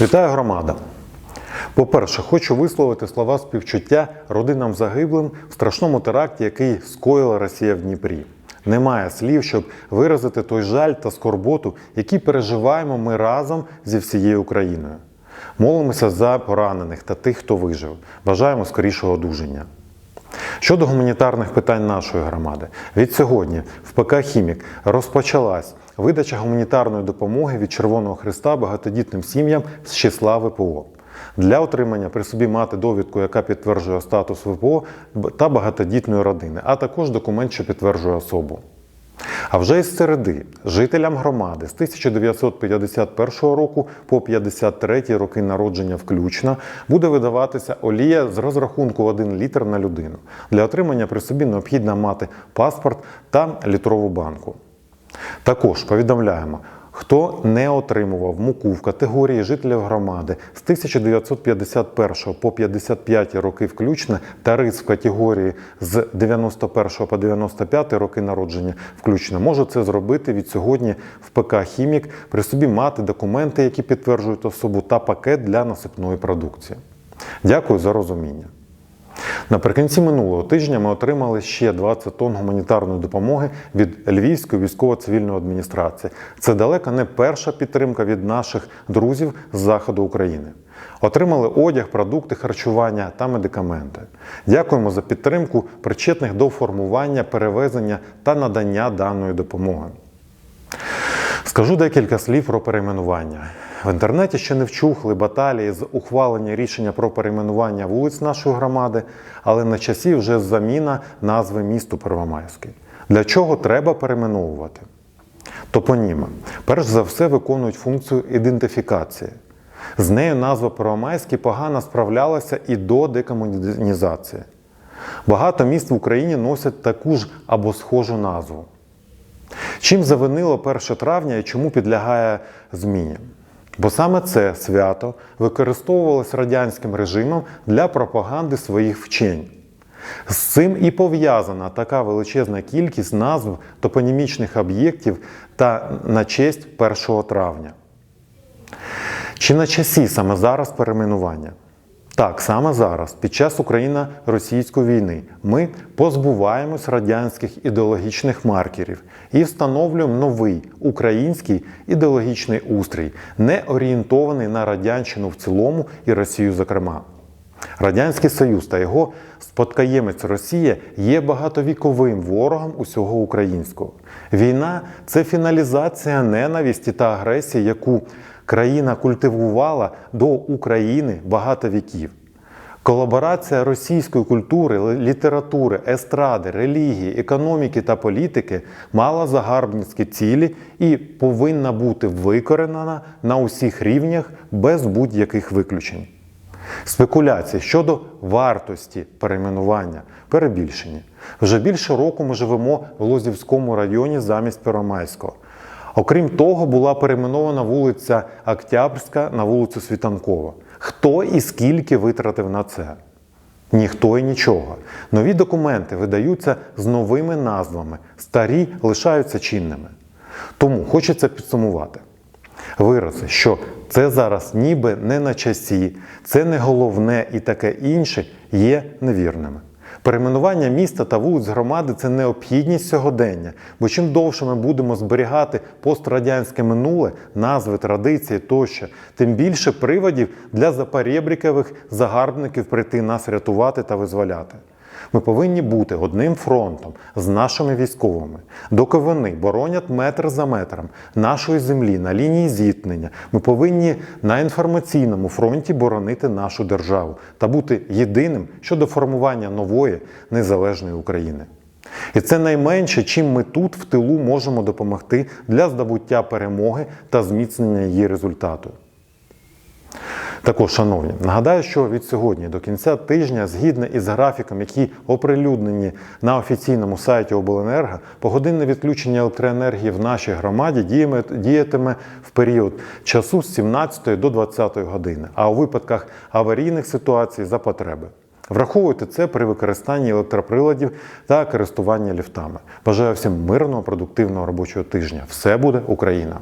Вітаю громада! По-перше, хочу висловити слова співчуття родинам загиблим в страшному теракті, який скоїла Росія в Дніпрі. Немає слів, щоб виразити той жаль та скорботу, які переживаємо ми разом зі всією Україною. Молимося за поранених та тих, хто вижив. Бажаємо скорішого одужання. Щодо гуманітарних питань нашої громади, від сьогодні в ПК Хімік розпочалась видача гуманітарної допомоги від Червоного Христа багатодітним сім'ям з числа ВПО. Для отримання при собі мати довідку, яка підтверджує статус ВПО та багатодітної родини, а також документ, що підтверджує особу. А вже із середи жителям громади з 1951 року по 53 роки народження включно буде видаватися олія з розрахунку 1 літр на людину. Для отримання при собі необхідно мати паспорт та літрову банку. Також повідомляємо, хто не отримував муку в категорії жителів громади з 1951 по 55 роки включно та рис в категорії з 91 по 95 роки народження включно, може це зробити від сьогодні в ПК Хімік при собі мати документи, які підтверджують особу, та пакет для насипної продукції. Дякую за розуміння. Наприкінці минулого тижня ми отримали ще 20 тонн гуманітарної допомоги від Львівської військово-цивільної адміністрації. Це далеко не перша підтримка від наших друзів з заходу України. Отримали одяг, продукти харчування та медикаменти. Дякуємо за підтримку причетних до формування, перевезення та надання даної допомоги. Скажу декілька слів про перейменування. В інтернеті ще не вчухли баталії з ухвалення рішення про перейменування вулиць нашої громади, але на часі вже заміна назви місту Первомайський. Для чого треба перейменовувати? Топоніми, перш за все, виконують функцію ідентифікації. З нею назва Первомайський погано справлялася і до декомунізації. Багато міст в Україні носять таку ж або схожу назву. Чим завинило 1 травня і чому підлягає зміні? Бо саме це свято використовувалось радянським режимом для пропаганди своїх вчень. З цим і пов'язана така величезна кількість назв топонімічних об'єктів та на честь 1 травня. Чи на часі саме зараз перейменування? Так, саме зараз, під час Україно-російської війни, ми позбуваємось радянських ідеологічних маркерів і встановлюємо новий український ідеологічний устрій, не орієнтований на радянщину в цілому і Росію зокрема. Радянський Союз та його спадкоємець Росія є багатовіковим ворогом усього українського. Війна це фіналізація ненависті та агресії, яку країна культивувала до України багато віків. Колаборація російської культури, літератури, естради, релігії, економіки та політики мала загарбницькі цілі і повинна бути викоренена на усіх рівнях без будь-яких виключень. Спекуляції щодо вартості перейменування перебільшені. Вже більше року ми живемо в Лозівському районі замість Первомайського. Окрім того, була перейменована вулиця Октябрська на вулицю Світанкова. Хто і скільки витратив на це? Ніхто і нічого. Нові документи видаються з новими назвами, старі лишаються чинними. Тому хочеться підсумувати. Вирази, що це зараз ніби не на часі, це не головне і таке інше є невірними. Перейменування міста та вулиць громади це необхідність сьогодення, бо чим довше ми будемо зберігати пострадянське минуле, назви, традиції тощо, тим більше приводів для запорєбрікових загарбників прийти нас рятувати та визволяти. Ми повинні бути одним фронтом з нашими військовими. Доки вони боронять метр за метром нашої землі на лінії зіткнення, ми повинні на інформаційному фронті боронити нашу державу та бути єдиним щодо формування нової незалежної України. І це найменше, чим ми тут в тилу можемо допомогти для здобуття перемоги та зміцнення її результату. Також, шановні, нагадаю, що від сьогодні до кінця тижня, згідно із графіком, які оприлюднені на офіційному сайті Обленерго, погодинне відключення електроенергії в нашій громаді діятиме в період часу з 17 до 20 години, а у випадках аварійних ситуацій за потреби. Враховуйте це при використанні електроприладів та користуванні ліфтами. Бажаю всім мирного, продуктивного робочого тижня. Все буде Україна!